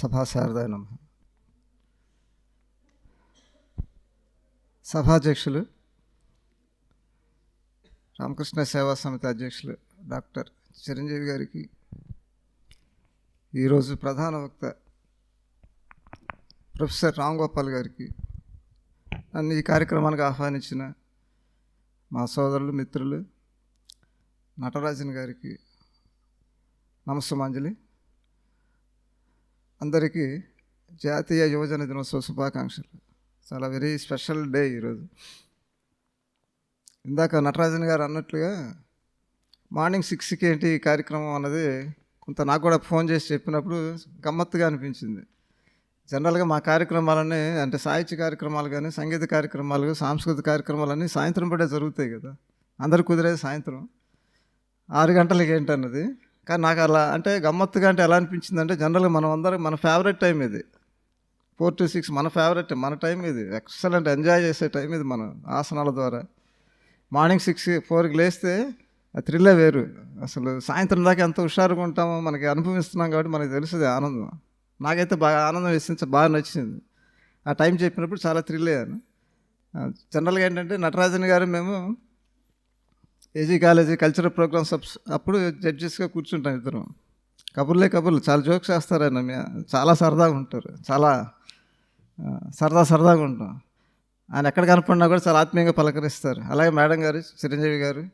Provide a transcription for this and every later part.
సభా శారదాయ నమ. సభాధ్యక్షులు రామకృష్ణ సేవా సమితి అధ్యక్షులు డాక్టర్ చిరంజీవి గారికి ఈరోజు ప్రధాన వక్త ప్రొఫెసర్ రామ్ గోపాల్ గారికి నన్ను ఈ కార్యక్రమానికి ఆహ్వానించిన మా సోదరులు మిత్రులు నటరాజన్ గారికి నమస్సుమాంజలి. అందరికీ జాతీయ యువజన దినోత్సవ శుభాకాంక్షలు. చాలా వెరీ స్పెషల్ డే ఈరోజు. ఇందాక నటరాజన్ గారు అన్నట్లుగా మార్నింగ్ సిక్స్కి ఏంటి ఈ కార్యక్రమం అన్నది కొంత నాకు కూడా ఫోన్ చేసి చెప్పినప్పుడు గమ్మత్తుగా అనిపించింది. జనరల్గా మా కార్యక్రమాలని అంటే సాహిత్య కార్యక్రమాలు కానీ సంగీత కార్యక్రమాలు సాంస్కృతిక కార్యక్రమాలన్నీ సాయంత్రం పడే జరుగుతాయి కదా. అందరు కుదిరేది సాయంత్రం. ఆరు గంటలకి ఏంటన్నది? కానీ నాకు అలా అంటే గమ్మత్తుగా అంటే ఎలా అనిపించింది అంటే జనరల్గా మనం అందరం మన ఫేవరెట్ టైం ఇది. ఫోర్ టు సిక్స్ మన ఫేవరెట్ మన టైం ఇది. ఎక్సలెంట్ ఎంజాయ్ చేసే టైం ఇది మనం ఆసనాల ద్వారా. మార్నింగ్ సిక్స్ ఫోర్కి లేస్తే ఆ థ్రిల్లే వేరు. అసలు సాయంత్రం దాకా ఎంత హుషారుగా ఉంటామో మనకి అనుభవిస్తున్నాం కాబట్టి మనకి తెలుస్తుంది ఆనందం. నాకైతే బాగా ఆనందం వేసింది బాగా నచ్చింది. ఆ టైం చెప్పినప్పుడు చాలా థ్రిల్ అయ్యాను. జనరల్గా ఏంటంటే నటరాజన్ గారు మేము ఏజీ కాలేజీ కల్చరల్ ప్రోగ్రామ్స్ అప్స్ అప్పుడు జడ్జెస్గా కూర్చుంటాం ఇద్దరం. కబుర్లే కబుర్లు. చాలా జోక్స్ వేస్తారు ఆయన చాలా సరదాగా ఉంటారు. చాలా సరదా సరదాగా ఉంటాం. ఆయన ఎక్కడ కనపడినా కూడా చాలా ఆత్మీయంగా పలకరిస్తారు. అలాగే మేడం గారు చిరంజీవి గారు.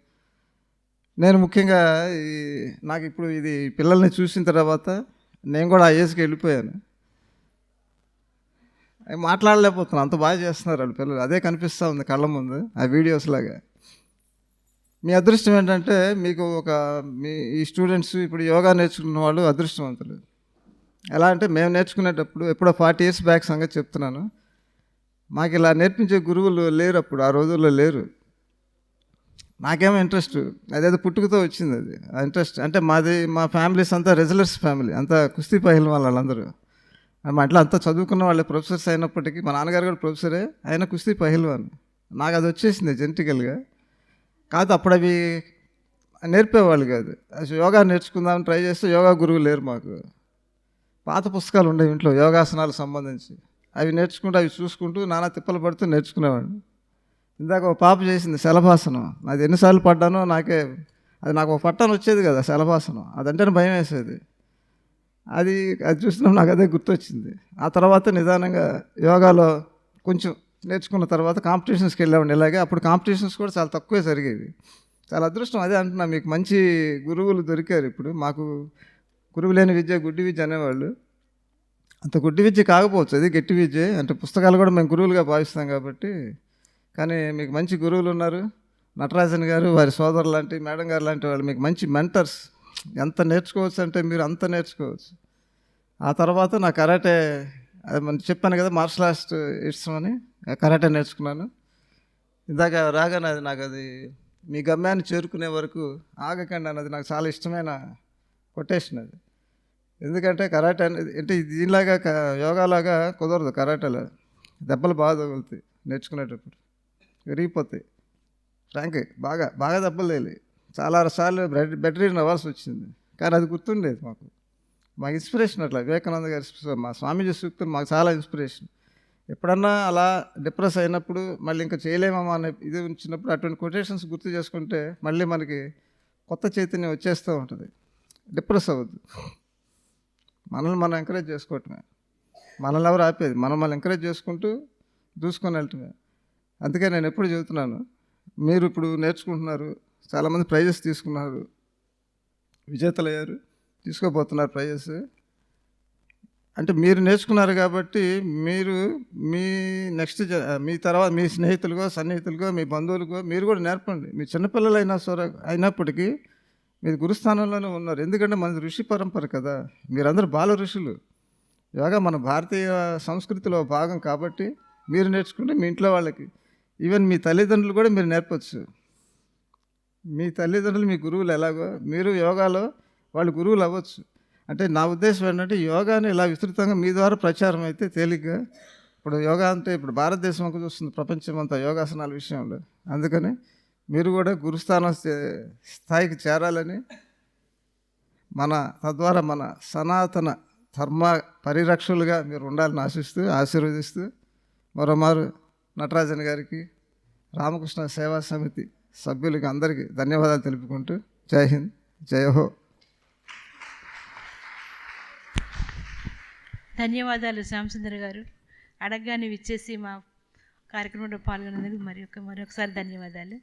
నేను ముఖ్యంగా ఈ నాకు ఇప్పుడు ఇది పిల్లల్ని చూసిన తర్వాత నేను కూడా ఆ ఏజ్కి వెళ్ళిపోయాను. మాట్లాడలేకపోతున్నాను. అంత బాగా చేస్తున్నారు వాళ్ళు పిల్లలు. అదే కనిపిస్తూ ఉంది కళ్ళ ముందు ఆ వీడియోస్ లాగా. మీ అదృష్టం ఏంటంటే మీకు ఒక మీ ఈ స్టూడెంట్స్ ఇప్పుడు యోగా నేర్చుకున్న వాళ్ళు అదృష్టవంతులు. ఎలా అంటే మేము నేర్చుకునేటప్పుడు ఎప్పుడో ఫార్టీ ఇయర్స్ బ్యాక్ సంగతి చెప్తున్నాను. మాకు ఇలా నేర్పించే గురువులు లేరు అప్పుడు ఆ రోజుల్లో లేరు. నాకేమో ఇంట్రెస్ట్ అదేదో పుట్టుకతో వచ్చింది అది. ఆ ఇంట్రెస్ట్ అంటే మాది మా ఫ్యామిలీస్ అంతా రెజలర్స్ ఫ్యామిలీ అంతా కుస్తీ పహిల్ వాళ్ళందరూ. మా ఇంట్లో అంతా చదువుకున్న వాళ్ళే ప్రొఫెసర్స్ అయినప్పటికీ మా నాన్నగారు కూడా ప్రొఫెసరే ఆయన కుస్తీ పహిల్వాన్ నాకు అది వచ్చేసింది జెనటికల్గా కాదు అప్పుడు అవి నేర్పేవాళ్ళు కాదు. అసలు యోగా నేర్చుకుందామని ట్రై చేస్తే యోగా గురువు లేరు మాకు. పాత పుస్తకాలు ఉండేవి ఇంట్లో యోగాసనాలకు సంబంధించి. అవి నేర్చుకుంటూ అవి చూసుకుంటూ నానా తిప్పలు పడుతూ నేర్చుకునేవాడిని. ఇందాక ఒక పాప చేసింది శలభాసనం. అది ఎన్నిసార్లు పడ్డానో నాకే అది నాకు ఒక పట్టాను వచ్చేది కదా శలభాసనం. అదంటేనే భయం వేసేది. అది అది చూసినప్పుడు నాకు అదే గుర్తొచ్చింది. ఆ తర్వాత నిదానంగా యోగాలో కొంచెం నేర్చుకున్న తర్వాత కాంపిటీషన్స్కి వెళ్ళామండి ఇలాగే అప్పుడు కాంపిటీషన్స్ కూడా చాలా తక్కువే జరిగేవి. చాలా అదృష్టం అదే అంటున్నా మీకు మంచి గురువులు దొరికారు ఇప్పుడు. మాకు గురువు లేని విద్య గుడ్డి విద్య అనేవాళ్ళు. అంత గుడ్డి విద్య కాకపోవచ్చు. అది గట్టి విద్య. అంటే పుస్తకాలు కూడా మేము గురువులుగా భావిస్తాం కాబట్టి. కానీ మీకు మంచి గురువులు ఉన్నారు. నటరాజన్ గారు వారి సోదరు లాంటి మేడం గారు లాంటి వాళ్ళు మీకు మంచి మెంటర్స్. ఎంత నేర్చుకోవచ్చు అంటే మీరు అంత నేర్చుకోవచ్చు. ఆ తర్వాత నా కరాటే అది మనం చెప్పాను కదా మార్షల్ ఆర్ట్స్ ఇష్టం అని కరాటే నేర్చుకున్నాను. ఇందాక రాగానే అది నాకు అది మీ గమ్యాన్ని చేరుకునే వరకు ఆగకండి అన్నది నాకు చాలా ఇష్టమైన కొటేషన్ అది. ఎందుకంటే కరాటే అనేది అంటే దీనిలాగా యోగాలాగా కుదరదు కరాటేలో. దెబ్బలు బాగా తగులుతాయి నేర్చుకునేటప్పుడు. విరిగిపోతాయి. ఫ్రాంక్ బాగా బాగా దెబ్బలు తేలి చాలా సార్లు బెడ్ బెడ్ రీడ్ అవ్వాల్సి వచ్చింది. కానీ అది గుర్తుండేది మాకు. మాకు ఇన్స్పిరేషన్ అట్లా. వివేకానంద గారి మా స్వామీజీ సూక్తులు మాకు చాలా ఇన్స్పిరేషన్. ఎప్పుడన్నా అలా డిప్రెస్ అయినప్పుడు మళ్ళీ ఇంకా చేయలేమమ్మా అనే ఇది ఉంచినప్పుడు అటువంటి కొటేషన్స్ గుర్తు చేసుకుంటే మళ్ళీ మనకి కొత్త చైతన్యం వచ్చేస్తూ ఉంటుంది. డిప్రెస్ అవ్వద్దు. మనల్ని మనం ఎంకరేజ్ చేసుకోవటమే. మనల్ని ఎవరు ఆపేది? మనం మనం ఎంకరేజ్ చేసుకుంటూ దూసుకొని వెళ్ళటమే. అందుకే నేను ఎప్పుడు చెబుతున్నాను మీరు ఇప్పుడు నేర్చుకుంటున్నారు చాలామంది ప్రైజెస్ తీసుకున్నారు విజేతలు అయ్యారు తీసుకోబోతున్నారు ప్రైజెస్. అంటే మీరు నేర్చుకున్నారు కాబట్టి మీరు మీ నెక్స్ట్ జ- మీ తర్వాత మీ స్నేహితులుగో సన్నిహితులుగో మీ బంధువులుగో మీరు కూడా నేర్పండి. మీ చిన్నపిల్లలు అయినా సరే అయినప్పటికీ మీరు గురుస్థానంలోనే ఉన్నారు. ఎందుకంటే మనది ఋషి పరంపర కదా. మీరందరూ బాల ఋషులు. యోగా మన భారతీయ సంస్కృతిలో భాగం కాబట్టి మీరు నేర్చుకుంటే మీ ఇంట్లో వాళ్ళకి. ఈవెన్ మీ తల్లిదండ్రులు కూడా మీరు నేర్పచ్చు. మీ తల్లిదండ్రులు మీ గురువులు ఎలాగో మీరు యోగాలో వాళ్ళు గురువులు అవ్వచ్చు. అంటే నా ఉద్దేశం ఏంటంటే యోగాని ఇలా విస్తృతంగా మీ ద్వారా ప్రచారం అయితే తేలిగ్గా. ఇప్పుడు యోగా అంటే ఇప్పుడు భారతదేశం ఒక చూస్తుంది ప్రపంచం అంతా యోగాసనాల విషయంలో. అందుకని మీరు కూడా గురుస్థానం స్థాయికి చేరాలని మన తద్వారా మన సనాతన ధర్మ పరిరక్షకులుగా మీరు ఉండాలని ఆశిస్తూ ఆశీర్వదిస్తూ మరోమారు నటరాజన్ గారికి రామకృష్ణ సేవా సమితి సభ్యులకి అందరికీ ధన్యవాదాలు తెలుపుకుంటూ జై హింద్ జయ హో. ధన్యవాదాలు శ్యామసుందర్ గారు. అడగగానే విచ్చేసి మా కార్యక్రమంలో పాల్గొనేందుకు మరి ఒక మరొకసారి ధన్యవాదాలు.